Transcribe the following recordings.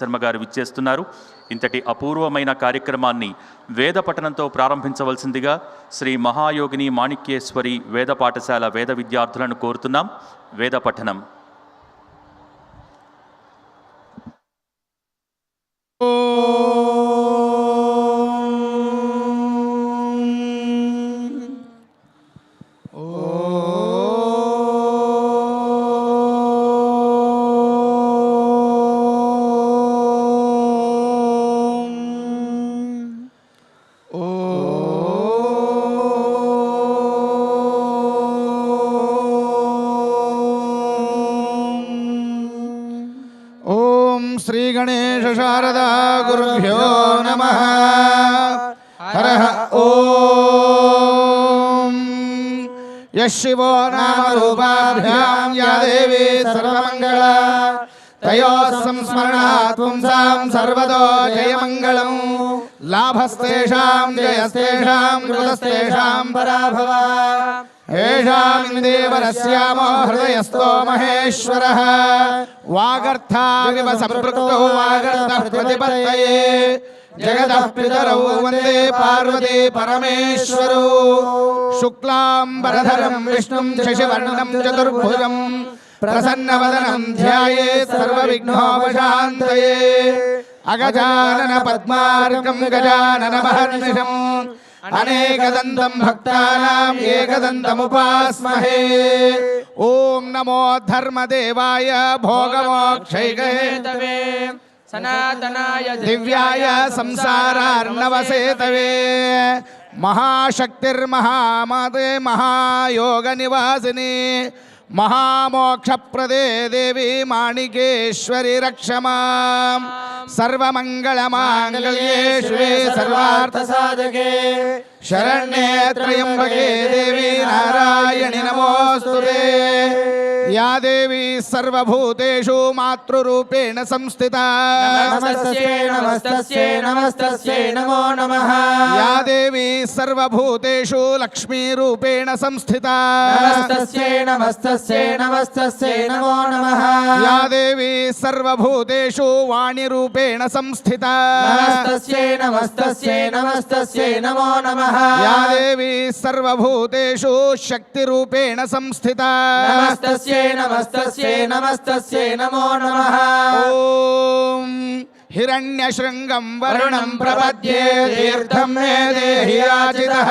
శర్మ గారు విచ్చేస్తున్నారు. ఇంతటి అపూర్వమైన కార్యక్రమాన్ని వేద పఠనంతో ప్రారంభించవలసిందిగా శ్రీ మహాయోగిని మాణిక్యేశ్వరి వేద పాఠశాల వేద విద్యార్థులను కోరుతున్నాం. వేద పఠనం. ఓం శ్రీ గణేశ శారదా గురుభ్యో నమ హర ఓం యశివో నామ రూపాభ్యాం యా దేవి సర్వమంగళ తయో సంస్మరణాత్ పుంసాం సర్వదో జయమంగళం లాభస్తేషాం జయస్తేషాం కృతస్తేషాం పరాభవ ఏషామిందేవరస్యామో హృదయస్థో మహేశ్వరः. వాగర్థావివ సంపృక్తో వాగర్థः ప్రతిపత్తయే. జగదః పితరౌ వందే పార్వతీ పరమేశ్వరौ. శుక్లాంబరధరం విష్ణుం శశివర్ణం చతుర్భుజం. ప్రసన్నవదనం ధ్యాయేత్ సర్వవిఘ్నోపశాంతయే. అగజానన పద్మార్కం భక్తానాం ఏకదంతముపాస్మహే ఓం నమో ధర్మదేవాయ భోగమోక్షైకహేతవే సనాతనాయ దివ్యాయ సంసారార్ణవసేతవే మహాశక్తిర్మహామాతే మహాయోగ నివాసిని మహామోక్షప్రదే దేవి మాణికేశ్వరి రక్షమా సర్వమంగళమాంగళ్యే శివే సర్వార్థ సాధకే. శరణ్యే త్రయంబకే దేవి నారాయణి నమోస్తుతే యా దేవి సర్వభూతేషు మాతృరూపేణ సంస్థితా నమస్తస్యై నమస్తస్యై నమస్తస్యై నమో నమః యా దేవి సర్వభూతేషు లక్ష్మీరూపేణ సంస్థితా నమస్తస్యై నమస్తస్యై నమస్తస్యై నమో నమః యా దేవి సర్వభూతేషు వాణిరూపేణ సంస్థితా నమస్తస్యై నమస్తస్యై నమస్తస్యై నమో या देवी सर्वभूतेषु शक्तिरूपेण संस्थिता। नमस्तस्ये नमस्तस्ये नमस्तस्ये नमो नमः। ओम हिरण्यशृङ्गं वरुणं प्रपद्ये तीर्थं मे देहि याचितः।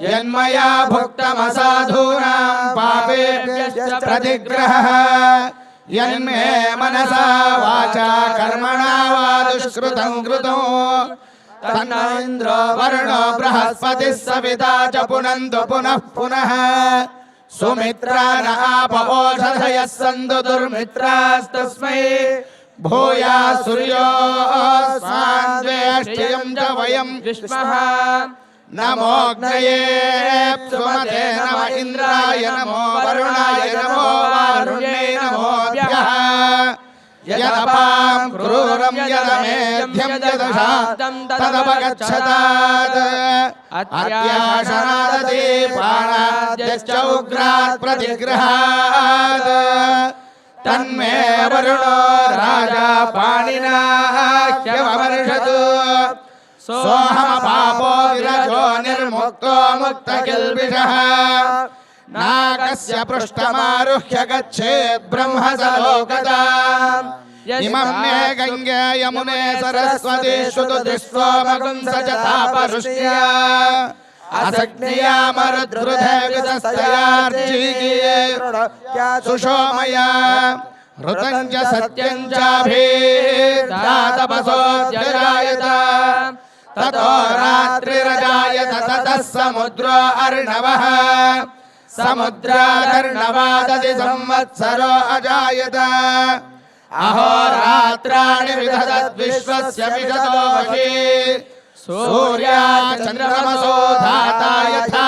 यन्मया भुक्तमसाधूनां पापेभ्यश्च प्रतिग्रहः। यन्मे मनसा वाचा कर्मणा वा दुष्कृतं कृतो। तन्नैन्द्रो बृहस्पति सबता सविता च पुनन्तु पुनः पुनः। सुमित्रा सन्दु आपवोषधयः सन्तु दुर्मित्रास्तस्मै। भूया सूर्योऽस्मान्द्वेष्टियम् च वयम् विष्मः नमोऽग्नये सुमते नम इन्द्राय नमो वरुणाय नमो वारुण्ये यदपाम् क्रूरम् यदमेध्यम् यदशादम् तदपगच्छतात्। अत्याशनाददीपाणाद्यश्च प्रतिग्रहात् तन्मे वरुणो राजा पाणिना ह्यवमर्षत्। विरजो निर्मुक्तो मुक्तकिल्बिषः। नागस्य पृष्ठमारुह्य गच्छेत् ब्रह्मसलोकदा। इमं मे गङ्गे यमुने सरस्वतीषु तु दृष्ट्वामगुंस च तापरुष्ट्या असग्नियामरुद्रुधविदस्तयार्जीये सुषोमया। ऋतञ्च सत्यञ्चाभिर्दातपसोऽध्यजायत ततो रात्रिरजायत ततः समुद्रो अर्णवः। ఋతం చ సత్యం చాభీర్దాతపసోద్యరాయత తతో రాత్రిరజాయత తతః సముద్రో అర్ణవः సముద్రాదర్ణవాదది సంవత్సరో అజాయత అహోరాత్రాణి విదధద్విశ్వస్య విశతో వశీ సూర్యా చంద్రమసో ధాతా యథా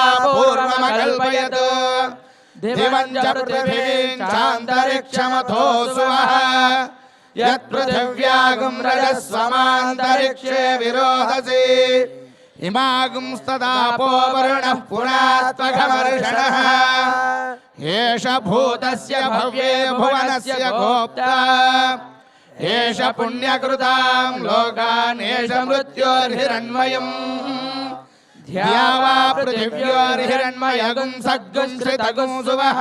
इमागुंस्तदापोवर्णः पुरात्मघमर्षणः एष भूतस्य भव्ये भुवनस्य गोप्ता एष पुण्यकृतां लोकानेष मृत्योर्हिरण्मयम् ध्या वा पृथिव्योर्हिरण्मयगुं सद्गुं श्रितगुं सुवः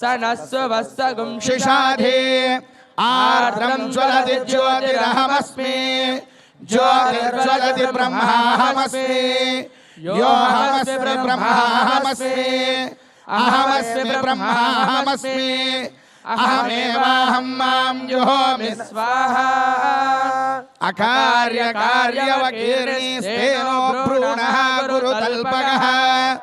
स नः सुवः शिशाधे आर्द्रं ज्वलति ज्योतिरहमस्मि ज्योतिर्ज्वलति ब्रह्माहमस्मि। योऽहमस्मि ब्रह्माहमस्मि। अहमस्मि ब्रह्माहमस्मि। अहमेवाहं माँ जुहोमि। स्वाहा। अकार्यकार्यवकीर्णिस्तेनो भ्रूणः गुरुतल्पकः।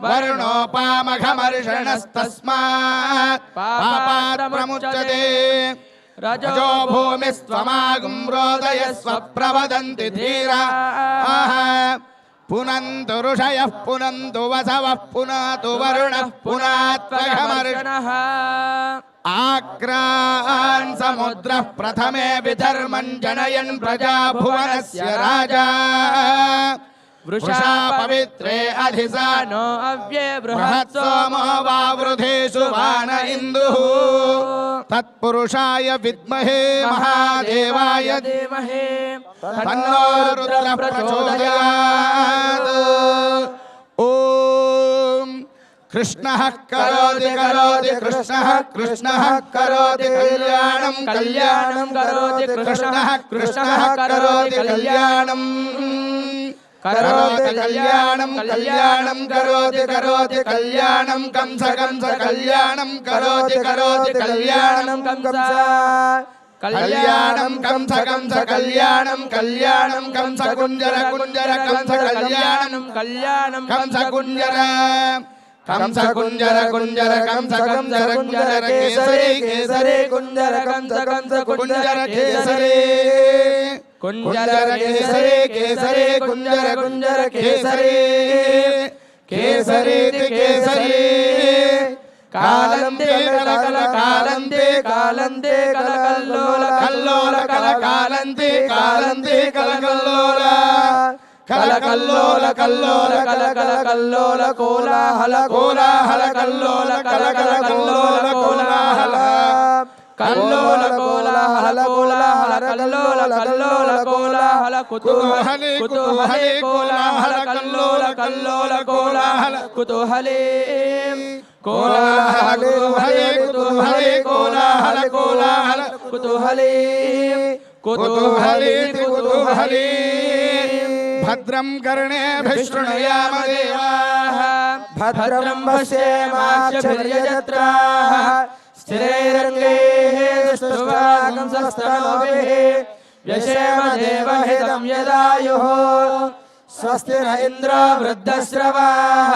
वर्णोपामघमर्षणस्तस्मात् पापात् प्रमुच्यते। रजो भूमिस्त्वमागुं रोदयस्व प्रवदन्ति धीराः पुनन्तु ऋषयः पुनन्तु वसवः पुनातु वरुणः पुनात्वघमर्ष वर्षणः आक्रान् समुद्रः प्रथमे विधर्मम् जनयन् प्रजा भुवनस्य राजा। वृषा पवित्रे अधिसा नो अव्ये बृहत् बृहत् सोमो वावृधेषु वान इन्दुः तत्पुरुषाय विद्महे महादेवाय धीमहि तन्नो रुद्रः प्रचोदयात् ॐ कृष्णः करोति करोति कृष्णः कृष्णः करोति कल्याणं कल्याणं करोति कृष्णः कृष्णः करोति कल्याणं కరోతి కళ్యాణం కళ్యాణం కరోతి కరోతి కళ్యాణం కంస కంస కళ్యాణం కరోతి కరోతి కళ్యాణం కంస. కళ్యాణం కంస కంస కళ్యాణం కళ్యాణం కంస కుంజర కుంజర కంస కళ్యాణం కళ్యాణం కంస కుంజర కంస కుంజర కుంజర కంస కంజర కుంజర కేసరే కేసరే కుంజర కంస కంస కుంజర కేసరే. कुञ्जर केसरी केसरी कुञ्जर कुञ्जर केसरी केसरीति केसरी कालन्ते कल कल कालन्ते कालन्ते कल कल्लोल कल्लोल कल कालन्ते कालन्ते कल कल्लोल कल कल्लोल कल्लोल कल कल कल्लोल कोलाहल कोलाहल कल्लोल कल कल कल्लोल कोलाहल कल्लोल कोलाहल कोलाहल कल्लोल कल्लोल कोलाहल कुतूहले कुतूहले कोलाहल कल्लोल कल्लोल कोलाहल कुतूहले कोलाहल कुतूहले कुतूहले कोलाहल कोलाहल कुतूहले कुतूहले कुतूहले भद्रं कर्णेभिः शृणुयाम देवाः भद्रं पश्येमाक्षभिर्यजत्राः स्थिरैरङ्गैः दुष्टुवागंसस्तनोभिः व्यशेम देवहितं यदायुः स्वस्ति न इन्द्रो वृद्धश्रवाः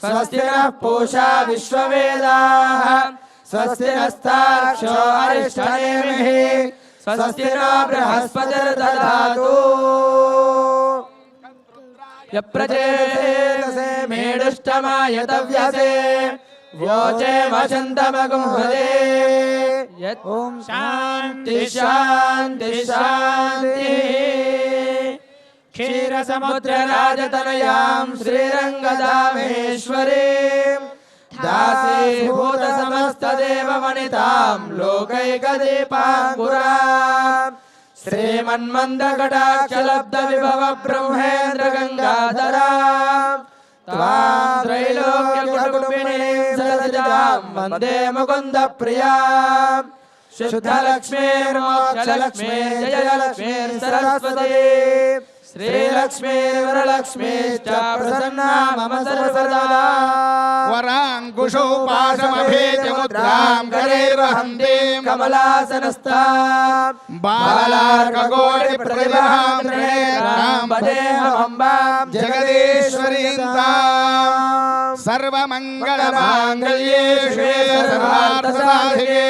स्वस्ति नः पूषा विश्ववेदाः स्वस्ति नस्ताक्षो अरिष्ठनेमिः स्वस्ति न बृहस्पतिर्दधातु यप्रचेतसे मेडुष्टमायतव्यसे वोचे वसन्तमगुहृदे यत् ॐ शान्ति शान्ति शान्तिः क्षीरसमुद्रराजतनयां श्रीरङ्गदामेश्वरीं दासीभूतसमस्तदेववनितां लोकैकदीपाङ्कुराम् श्रीमन्मन्दकटाक्षलब्धविभव ब्रह्मेन्द्र వందే ముకుంద ప్రియా. శుద్ధలక్ష్మీర్మోక్షలక్ష్మీ జయలక్ష్మీ సరస్వతి శ్రీలక్ష్మీర్వరలక్ష్మీ ప్రసన్నా మమ సర్వదా వరాంకుశోపాశమభేజముద్రాం కరైర్వహంతీం భజేహంబాం జగదీశ్వరీంతాం సర్వమంగళమాంగళ్యే శ్వేతసార్థసాధికే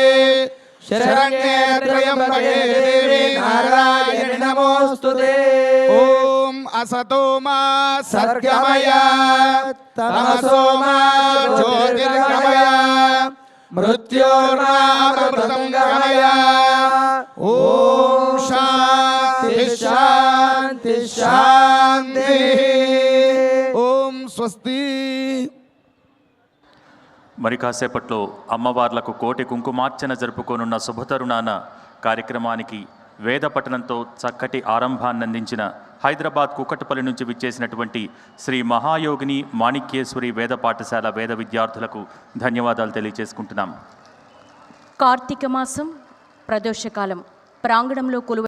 శరణ్యే త్రయంబకే దేవి నారాయణ నమోస్తుతే ఓం అసతో మా సత్యమయ తమసో మా జ్యోతిర్గమయ మృత్యోర్నామృతం గమయ శాంతి శాంతి శాంతి శాంతి ఓం స్వస్తి మరి కాసేపట్లో అమ్మవార్లకు కోటి కుంకుమార్చన జరుపుకోనున్న శుభతరుణాన కార్యక్రమానికి వేద పఠనంతో చక్కటి ఆరంభాన్ని అందించిన హైదరాబాద్ కుకట్పల్లి నుంచి విచ్చేసినటువంటి శ్రీ మహాయోగిని మాణిక్యేశ్వరి వేద పాఠశాల వేద విద్యార్థులకు ధన్యవాదాలు తెలియజేసుకుంటున్నాం. కార్తీక మాసం ప్రదోషకాలం. ప్రాంగణంలో కొలువ